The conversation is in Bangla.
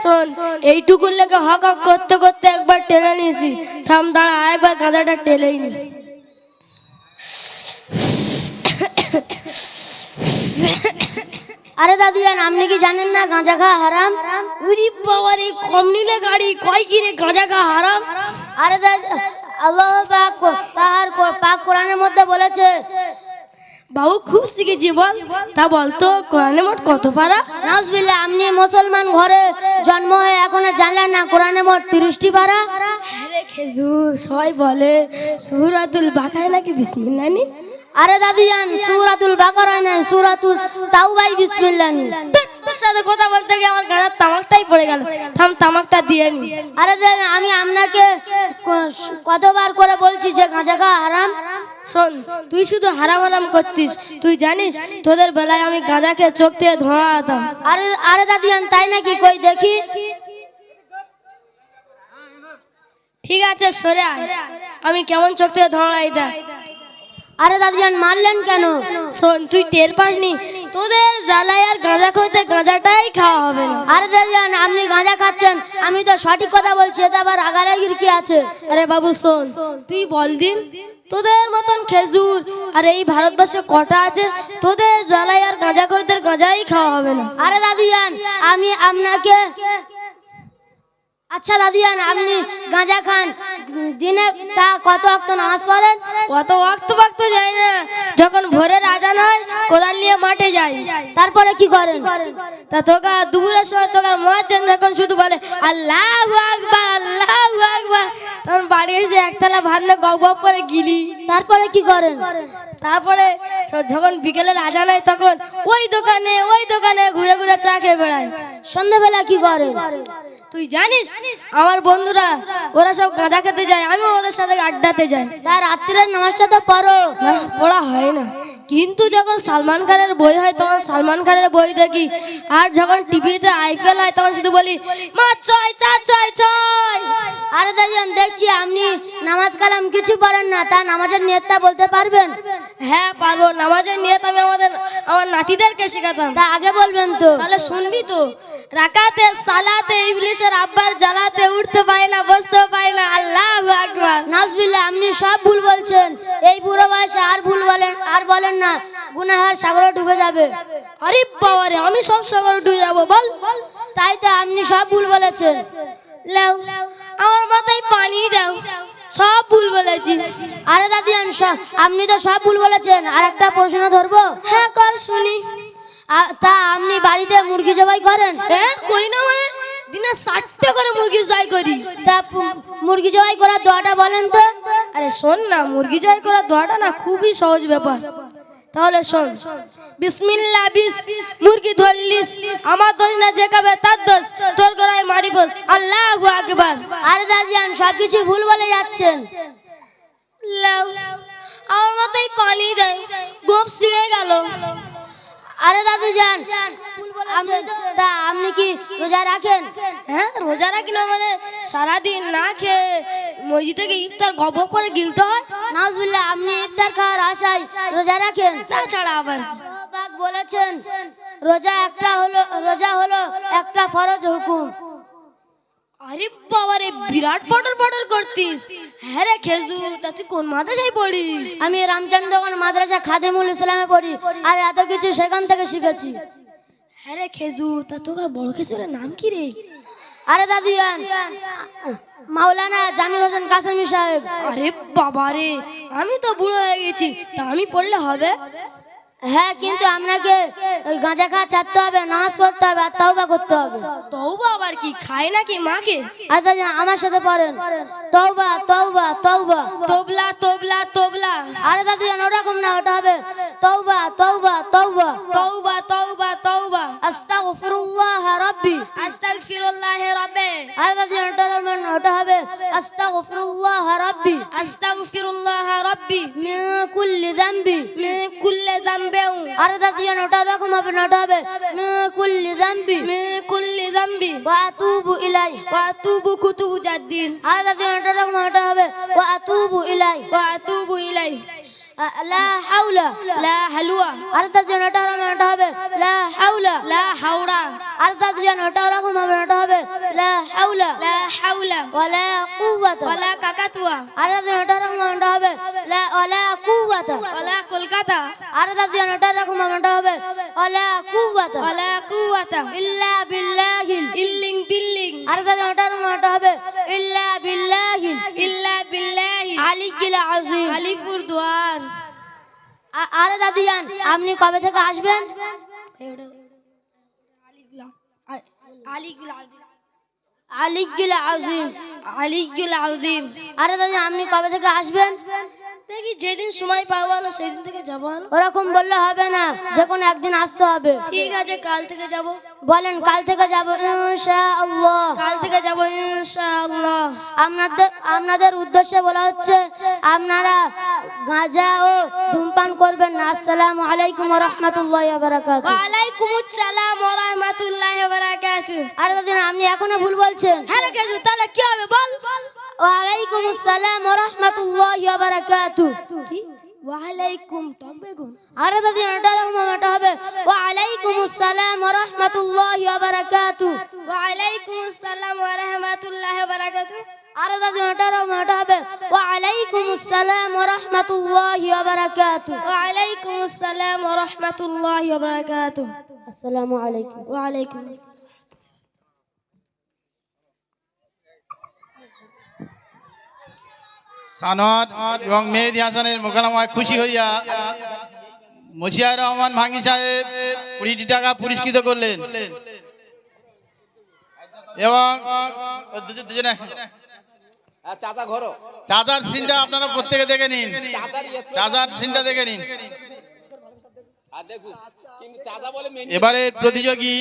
শোন এইটুকু লেগে হক হক করতে করতে একবার টেনে নিয়েছি। থাম দাঁড়া আরেকবার গাঁজাটা টেলেই নি। আরে দাদু জান আপনি কি জানেন না গাঁজা খাওয়া হারাম? উরি বাবা রে কম নিলে গাড়ি কয় কি রে গাঁজা খা হারাম? আরে দাদু আল্লাহ পাক তার পাক কোরআনের মধ্যে বলেছে বাবু খুব শিখেছি বল তা বলতো কোরআনে মোট কত পারা? নাউজবিল্লাহ আপনি মুসলমান ঘরে জন্ম হয়ে এখনও জানলেন না কোরআনে মোট তিরিশটি পারা? আরে খেজুর সবাই বলে সুরাতুল বাকারে নাকি বিসমিল্লাহ নি? আরে দাদু জান সুরাতুল বাকারা না সুরাতুল তাওবাই বিসমিল্লাহ নি। তোর সাথে কথা বলতে গিয়ে আমার গাঁজার তামাকটাই পড়ে গেল। থাম, তামাকটা দিয়ে নি। আরে দেন আমি আপনাকে কতবার করে বলছি যে গাঁজা খাওয়া হারাম? শোন, তুই শুধু হারাম হারাম করতিস। তুই জানিস, তোদের বেলায় আমি গাঁজাকে চোখ থেকে ধোঁয়া হতাম আরে আরে দাদু তাই নাকি? কই, দেখি। ঠিক আছে, সরে আয়। আমি কেমন চোখ থেকে ধোঁয়াই দেয় আরে দাদু জান মারলেন কেন? শোন তুই টের পাসনি? তোদের জ্বালায় আর গাঁজা খাইতে গাঁজাটাই খাওয়া হবে না। আরে দাদু জান আপনি গাঁজা খাচ্ছেন আমি তো সঠিক কথা বলছি এটা আবার রাগারাগির কি আছে? আরে বাবু শোন তুই বল দিন তোদের মতন খেজুর আর এই ভারতবর্ষে কটা আছে? তোদের জ্বালায় আর গাঁজা করতে গাঁজাই খাওয়া হবে না। আরে দাদু জান আমি আপনাকে আচ্ছা দাদু জান আপনি গাঁজা খান দিনে তা কত অক্ত নামাজ পড়েন অত ওয়াক্ত বাক্ত যায় না। যখন ভোরের আজান হয়, কোদাল নিয়ে মাঠে যাই তারপরে কি করেন? তা তোকে দুপুরের সময় তোকে মহাজন যখন শুধু বলে, আল্লাহ আকবার আল্লাহ আকবার, তখন বাড়ি এসে একতলা ভাত না গপ গপ করে গিলি। তারপরে কি করেন? তারপরে যখন বিকেলের আজান হয়, তখন ওই দোকানে ওই দোকানে খেয়ে বেড়ায়। সন্ধ্যাবেলা কি করেন তুই জানিস আমার বন্ধুরা ওরা সব গাঁজা খেতে যায় আমি ওদের সাথে আড্ডাতে যাই। তা রাত্রির নামাজটা তো পড়ো। না পড়া হয় না। কিন্তু যখন সালমান খানের বই হয় তখন সালমান খানের বই দেখি আর যখন টিভিতে আইপিএল হয় তখন শুধু বলি মা ছয় চার ছয় ছয়! আরে দাদুজান দেখছি আপনি নামাজ কালাম কিছু পড়েন না। তা নামাজের নিয়তটা বলতে পারবেন? হ্যাঁ পারব। নামাজের নিয়ত আমি আমাদের আমার নাতিদেরকে শেখাতাম। তা আগে বলবেন তো। তাহলে শুনবি তো। রাকাতে সালাতে ইবলিশের আব্বার জ্বালাতে উঠতে পারে না বসতে পারে না। আল্লাহ আকবার। নাজবিল্লা আপনি সব ভুল বলছেন। এই বুড়ো বয়সে আর ভুল বলেন আর বলেন না। গুনাহার সাগরে ডুবে যাবে। আরে বাবারে আমি সব সাগরে ডুবে যাব বল। তাই তো আপনি সব ভুল বলেছেন। লাও আমার মাথায় পানি দাও। সব ভুল বলেছি। আরে দাদি আপনি তো সব ভুল বলেছেন। আর একটা প্রশ্ন ধরবো? হ্যাঁ কর শুনি। তা আপনি বাড়িতে মুরগি জবাই করেন? হ্যাঁ করি না মানে দিনে ষাটটা করে মুরগি জয় করি। তা মুরগি জবাই করার দোয়াটা বলেন তো। আরে শোন না মুরগি জয় করার দোয়াটা না খুবই সহজ ব্যাপার। তাহলে শোন। বিসমিল্লা বিস, মুরগি ধরলিস, আমার দোষ না যে খাবে তার দোষ, তোর গলায় মারি বস। আল্লাহ আকবার। আরে দাদিয়ান সব কিছু ভুল বলে যাচ্ছেন। লাও আমার মাথায় পানি দেয়, গোপ ছিঁড়ে গেল। আরে দাদু যান আপনি কি রোজা রাখেন? হ্যাঁ রোজা রাখি না মানে সারাদিন না খেয়ে মসজিদ থেকে ইফতার গপ করে গিলতে হয়? নাজবুল্লাহ আপনি ইফতার খাওয়ার আশায় রোজা রাখেন। তাছাড়া আবার কি? বলেছেন রোজা একটা হলো রোজা হলো একটা ফরজ হুকুম। আরে বাবা রে বিরাট ফটর ফটর করতিস। হ্যাঁ রে খেজু তা তুই কোন মাদ্রাসায় পড়িস? আমি রামচন্দ্রগণ মাদ্রাসা খাদেমুল ইসলামে পড়ি আর এত কিছু সেখান থেকে শিখেছি। হ্যাঁ রে খেজু তা তোর বড় খেজুরের নাম কি রে? আরে দাদু মাওলানা জামিল হোসেন কাসেমি সাহেব। আরে বাবা রে আমি তো বুড়ো হয়ে গেছি তা আমি পড়লে হবে? হ্যাঁ কিন্তু আপনাকে ওই গাঁজা খাওয়া ছাড়তে হবে নামাজ পড়তে হবে আর তওবা করতে হবে। তবু আবার কি খায় নাকি মাকে? আর দাদু আমার সাথে পড়েন। তওবা তওবা তওবা। তোবলা তোবলা তোবলা। আরে দাদু জান ওরকম না ওটা হবে। তওবা তওবা তওবা। তৌবা তৌবা আস্তাগফিরুল্লাহ রাব্বি। আস্তাগফিরুল্লাহ রাব্বে। আরে দাদু জান ওটা হবে। আস্তাগফিরুল্লাহ রাব্বি। আস্তাগফিরুল্লাহ রাব্বি। মিন কুল্লি যামবি। মিন কুল্লি যামবিউ আরে দাদু জান ওটা ওরকম হবে ওটা হবে। মিন কুল্লি যামবি। মিন কুল্লি যামবি। ওয়া আতুবু ইলাই। ওয়া আতুবু কুতুবু জাদ্দিন আরে দাদু ওটা ওরকম ওটা হবে। ওয়া আতুবু ইলাই। ওয়া আতুবু ইলাই। লা হাউলা লা হালুয়া। আর তার জন্য এটা ওরকম এটা হবে লা হাউলা লা হাওড়া। আর তার জন্য ওটা ওরকম হবে এটা হবে লা হাউলা লা হাওলা। ওয়ালা কুওয়াতা। ওয়ালা কাকাতুয়া। আর তার জন্য ওটা ওরকম এটা হবে লা ওয়ালা কুওয়াতা। ওয়ালা কলকাতা। আর তার জন্য ওটা ওরকম এটা হবে ওয়ালা কুওয়াতা। ওয়ালা কুওয়াতা। ইল্লা বিল্লাহিল ইল্লিং বিল্লিং। আর তার জন্য ওরকম এটা হবে ইল্লা আজিম আলিপুর দুয়ার আরে দাদু যান আপনি কবে থেকে আসবেন? আলিগুল আজিম। আলিগুল আজিম। আরে দাদু আপনি কবে থেকে আসবেন? দেখি যেদিন সময় পাবো না সেদিন থেকে যাব না। ওরকম বললে হবে না যে কোনো একদিন আসতে হবে। ঠিক আছে কাল থেকে যাব। বলেন কাল থেকে যাব ইনশাআল্লাহ। কাল থেকে যাব ইনশাআল্লাহ। আপনাদের আপনাদের উদ্দেশ্যে বলা হচ্ছে আপনারা গাঁজা ও ধূমপান করবেন না। আসসালামু আলাইকুম ওয়া রাহমাতুল্লাহি ওয়া বারাকাতুহু ওয়ালাইকুম আসসালাম ওয়া রাহমাতুল্লাহি ওয়া বারাকাতুহু আরে দাদু আপনি এখনও ভুল বলছেন। হ্যাঁ রে তাহলে কি হবে বল? ওয়ালাইকুম আসসালাম ওয়া রাহমাতুল্লাহি ওয়া বারাকাতুহু কি? ওয়ালাইকুম টক বেগুন। আরে দাদু এটা এরকম এটা হবে। ওয়ালাইকুম আসসালাম ওয়া রাহমাতুল্লাহি ওয়া বারাকাতুহু ওয়ালাইকুম আসসালাম ওয়া রাহমাতুল্লাহি ওয়া বারাকাতুহু আরে দাদু এটা এরকম এটা হবে। ওয়ালাইকুম আসসালাম ওয়া রাহমাতুল্লাহি ওয়া বারাকাতুহু ওয়ালাইকুম আসসালাম ওয়া রাহমাতুল্লাহি ওয়া বারাকাতুহু আসসালামু আলাইকুম। ওয়ালাইকুম আসসালাম। সানদ এবং মেহেদি হাসানের মোকালামায় খুশি হইয়া মশিয়ার রহমান ভাঙ্গি সাহেব কুড়িটি টাকা পুরস্কৃত করলেন। এবং দুজনে হ্যাঁ চাচার সিনটা আপনারা প্রত্যেকে দেখে নিন। চাচার সিনটা দেখে নিন। এবারে প্রতিযোগী